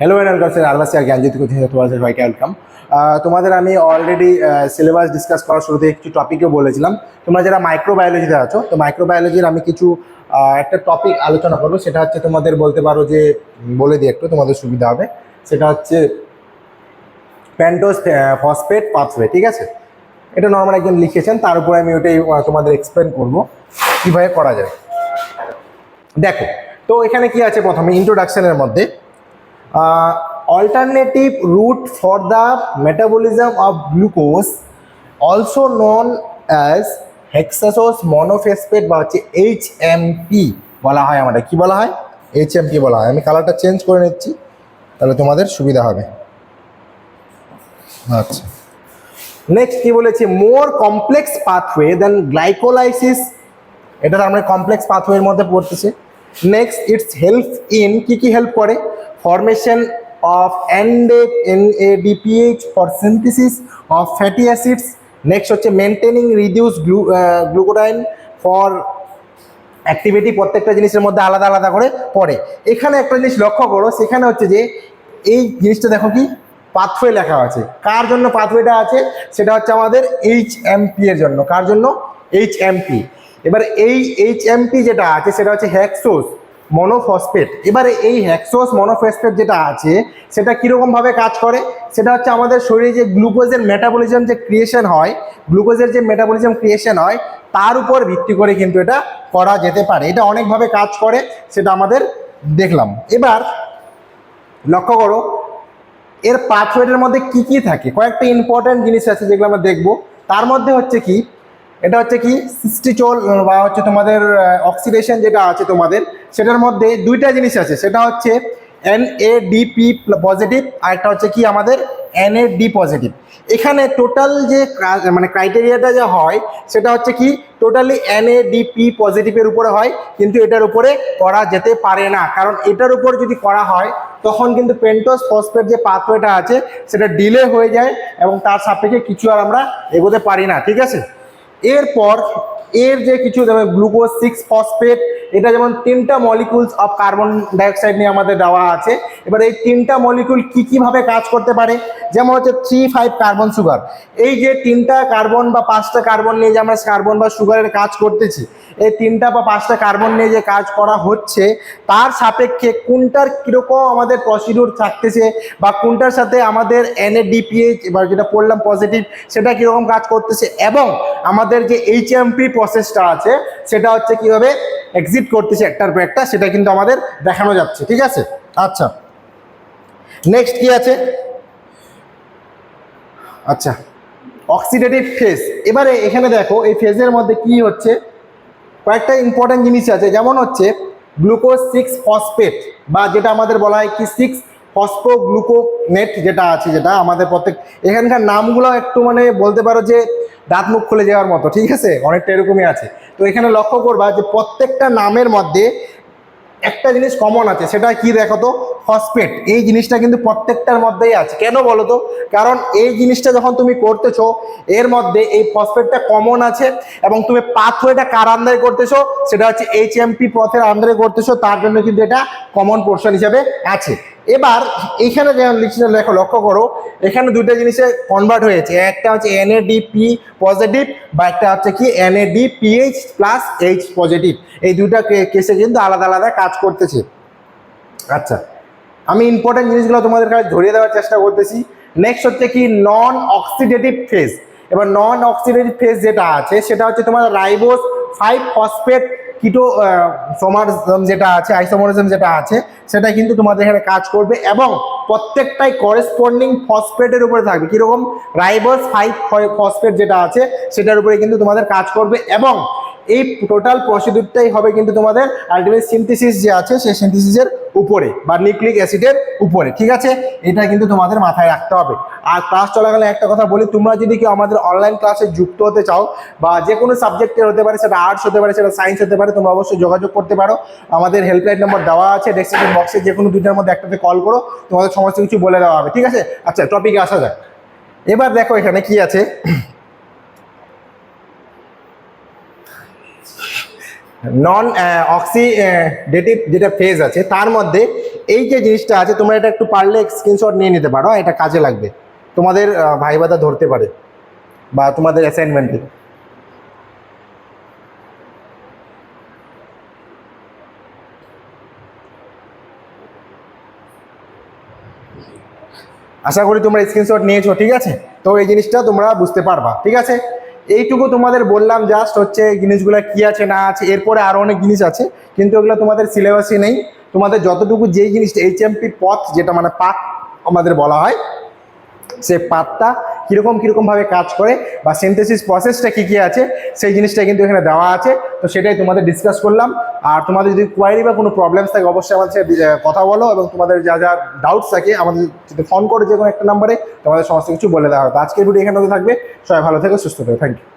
Hello madam কাছে আরবাসিয়া জ্ঞানজ্যোতি coaching তোমাদের সবাইকে ওয়েলকাম তোমাদের আমি অলরেডি সিলেবাস ডিসকাস করার শুরুতে কিছু টপিকও বলেছিলাম। তোমরা যারা মাইক্রোবায়োলজিতে আছো, তো মাইক্রোবায়োলজির আমি কিছু একটা টপিক আলোচনা করব। সেটা হচ্ছে তোমাদের বলতে পারো যে বলে দিই একটু, তোমাদের সুবিধা হবে। সেটা হচ্ছে প্যান্টোস ফসফেট পাথওয়ে ঠিক আছে? এটা নর্মাল একজন লিখেছেন, তার উপরে আমি ওটাই তোমাদের এক্সপ্লেন করব কীভাবে করা যায়। দেখো, তো এখানে কি আছে প্রথমে? ইন্ট্রোডাকশনের মধ্যে alternative route for the metabolism of glucose also known as hexose monophosphate বা হচ্ছে এইচ এম পি বলা হয় আমাদের। কি বলা হয়? এইচ এম পি বলা হয়। আমি কালারটা চেঞ্জ করে নিচ্ছি, তাহলে তোমাদের সুবিধা হবে। আচ্ছা। নেক্সট কি বলেছে? More complex pathway then glycolysis এটা আমরা কমপ্লেক্স পাথওয়ের মধ্যে পড়তেছে। নেক্সট ইটস হেল্প ইন কি কি হেল্প করে? N A D P H for synthesis of fatty acids next হচ্ছে maintaining reduce glu glutathione for activity প্রত্যেকটা জিনিসের মধ্যে আলাদা আলাদা করে পড়ে। এখানে একটা জিনিস লক্ষ্য করো, সেখানে হচ্ছে যে এই জিনিসটা দেখো কি পাথওয়ে লেখা আছে। কার জন্য পাথওয়েটা আছে? সেটা হচ্ছে আমাদের এইচ এমপি এর জন্য। কার জন্য? এইচ এমপি এবার এই এইচ এমপি যেটা আছে, সেটা হচ্ছে হ্যাক্সোস মনোফসফেট। এবারে এই হ্যাক্সোস মনোফসফেট যেটা আছে, সেটা কীরকমভাবে কাজ করে? সেটা হচ্ছে আমাদের শরীরে যে গ্লুকোজের মেটাবলিজম যে ক্রিয়েশন হয়, গ্লুকোজের যে মেটাবলিজম ক্রিয়েশন হয়, তার উপর ভিত্তি করে কিন্তু এটা করা যেতে পারে। এটা অনেকভাবে কাজ করে, সেটা আমাদের দেখলাম। এবার লক্ষ্য করো, এর পাথওয়েটের মধ্যে কি কি থাকে? কয়েকটা ইম্পর্ট্যান্ট জিনিস আছে যেগুলো আমরা দেখব। তার মধ্যে হচ্ছে কি? এটা হচ্ছে কি? সিস্টিচল বা হচ্ছে তোমাদের অক্সিডেশন যেটা আছে তোমাদের সেটার মধ্যে দুইটা জিনিস আছে। সেটা হচ্ছে এন এ পজিটিভ আর একটা হচ্ছে কি আমাদের এন এ ডি পজিটিভ এখানে টোটাল যে মানে ক্রাইটেরিয়াটা যা হয়, সেটা হচ্ছে কি টোটালি এন এ ডিপি পজিটিভের উপরে হয়, কিন্তু এটার উপরে করা যেতে পারে না। কারণ এটার উপর যদি করা হয়, তখন কিন্তু পেন্টোস ফসফেট যে পাথওয়েটা আছে, সেটা ডিলে হয়ে যায় এবং তার সাপেক্ষে কিছু আর আমরা এগোতে পারি না। ঠিক আছে? এরপর এর যে কিছু যেমন গ্লুকোজ সিক্স ফসফেট এটা যেমন তিনটা মলিকুলস অফ কার্বন ডাইঅক্সাইড নিয়ে আমাদের দেওয়া আছে। এবার এই তিনটা মলিকুল কি কীভাবে কাজ করতে পারে? যেমন হচ্ছে থ্রি ফাইভ কার্বন সুগার এই যে তিনটা কার্বন বা পাঁচটা কার্বন নিয়ে যে আমরা কার্বন বা সুগারের কাজ করতেছি, এই তিনটা বা পাঁচটা কার্বন নিয়ে যে কাজ করা হচ্ছে, তার সাপেক্ষে কোনটার কীরকম আমাদের প্রসিডিউর থাকতেছে বা কোনটার সাথে আমাদের এনএডিপিএইচ এবার যেটা পড়লাম পজিটিভ সেটা কীরকম কাজ করতেছে এবং আমাদের যে এইচএমপি প্রসেসটা আছে, সেটা হচ্ছে কীভাবে এক্সিট করতেছে একটার পর একটা, সেটা কিন্তু আমাদের দেখানো যাচ্ছে, ঠিক আছে? আচ্ছা। নেক্সট কি আছে? আচ্ছা অক্সিডেটিভ ফেজ এবারে এখানে দেখো, এই ফেজের মধ্যে কি হচ্ছে? কয়েকটা ইম্পর্টেন্ট জিনিস আছে, যেমন হচ্ছে গ্লুকোজ সিক্স ফসফেট বা যেটা আমাদের বলা হয় কি সিক্স ফসফো গ্লুকোনেট যেটা আছে, যেটা আমাদের প্রত্যেক, এখানকার নামগুলো একটু মানে বলতে পারো যে দাঁত মুখ খুলে যাওয়ার মতো, ঠিক আছে? অনেকটা এরকমই আছে। তো এখানে লক্ষ্য করবা যে প্রত্যেকটা নামের মধ্যে একটা জিনিস কমন আছে, সেটা কি দেখো তো? ফসফেট এই জিনিসটা কিন্তু প্রত্যেকটার মধ্যেই আছে। কেন বলো তো? কারণ এই জিনিসটা যখন তুমি করতেছো, এর মধ্যে এই ফসফেটটা কমন আছে এবং তুমি পাথওয়েটা কার আন্দারে করতেছো? সেটা হচ্ছে এইচ এমপি পথের আন্দারে করতেছো, তার জন্য কিন্তু এটা কমন পোর্শন হিসাবে আছে। এবার এইখানে যেমন লিখছে লেখো লক্ষ্য করো, এখানে দুটো জিনিসে কনভার্ট হয়েছে। একটা হচ্ছে এনএডিপি পজিটিভ বা একটা হচ্ছে কি এনএডিপিএইচ প্লাস এইচ পজিটিভ এই দুটা কেসে কিন্তু আলাদা আলাদা কাজ করতেছে। আচ্ছা আমি ইম্পর্টেন্ট জিনিসগুলো তোমাদের কাছে ধরিয়ে দেওয়ার চেষ্টা করতেছি। নেক্সট হচ্ছে কি নন অক্সিডেটিভ ফেজ এবার নন অক্সিডেটিভ ফেজ যেটা আছে, সেটা হচ্ছে তোমার রাইবোস ফাইভ ফসফেট কিটো সমারজম যেটা আছে আইসোমরিজম যেটা আছে, সেটা কিন্তু তোমাদের এখানে কাজ করবে এবং প্রত্যেকটাই করেসপন্ডিং ফসফেটের উপরে থাকবে। কীরকম? রাইবোস ফাইভ ফসফেট যেটা আছে, সেটার উপরে কিন্তু তোমাদের কাজ করবে এবং এই টোটাল প্রসিডিউরটাই হবে কিন্তু তোমাদের আলটিমেট সিনথেসিস যে আছে, সেই সিনথেসিসের উপরে বা নিউক্লিক অ্যাসিডের উপরে, ঠিক আছে? এটা কিন্তু তোমাদের মাথায় রাখতে হবে। আর ক্লাস চলাকালে একটা কথা বলি, তোমরা যদি কেউ আমাদের অনলাইন ক্লাসে যুক্ত হতে চাও বা যে কোনো সাবজেক্টের হতে পারে, সেটা আর্টস হতে পারে, সেটা সায়েন্স হতে পারে, তোমরা অবশ্যই যোগাযোগ করতে পারো। আমাদের হেল্পলাইন নম্বর দেওয়া আছে ডেসক্রিপশন বক্সে যে কোনো দুইটার মধ্যে একটাতে কল করো, তোমাদের সমস্ত কিছু বলে দেওয়া হবে, ঠিক আছে? আচ্ছা টপিকে আসা যাক। এবার দেখো এখানে কি আছে। নন অক্সিডেটিভ যেটা ফেজ আছে, তার মধ্যে এই যে জিনিসটা আছে, তোমরা এটা একটু পারলে স্ক্রিনশট নিয়ে নিতে পারো, এটা কাজে লাগবে। তোমাদের ভাইবাদা ধরতে পারে, বা তোমাদের অ্যাসাইনমেন্টে আশা করি তোমরা স্ক্রিনশট নিয়েছো, ঠিক আছে? তো এই জিনিসটা তোমরা বুঝতে পারবা, ঠিক আছে? এইটুকু তোমাদের বললাম জাস্ট হচ্ছে জিনিসগুলো কি আছে, না আছে, এরপরে আরও অনেক জিনিস আছে, কিন্তু ওগুলো তোমাদের সিলেবাসই নেই। তোমাদের যতটুকু যেই জিনিসটা এইচএমপি পথ, যেটা মানে পাক আমাদের বলা হয়, সে পাতটা কীরকম কীরকমভাবে কাজ করে বা সেন্থেসিস প্রসেসটা কী কী আছে, সেই জিনিসটা কিন্তু এখানে দেওয়া আছে। তো সেটাই তোমাদের ডিসকাস করলাম। আর তোমাদের যদি কোয়ারি বা কোনো প্রবলেমস থাকে, অবশ্যই আমাদের সাথে কথা বলো এবং তোমাদের যা যা ডাউটস থাকে, আমাদের যদি ফোন করে যে কোনো একটা নাম্বারে তোমাদের সমস্ত কিছু বলে দেওয়া হবে। তো আজকের ভিডিও এখানে থাকবে। সবাই ভালো থাকে, সুস্থ থাকবে থ্যাংক ইউ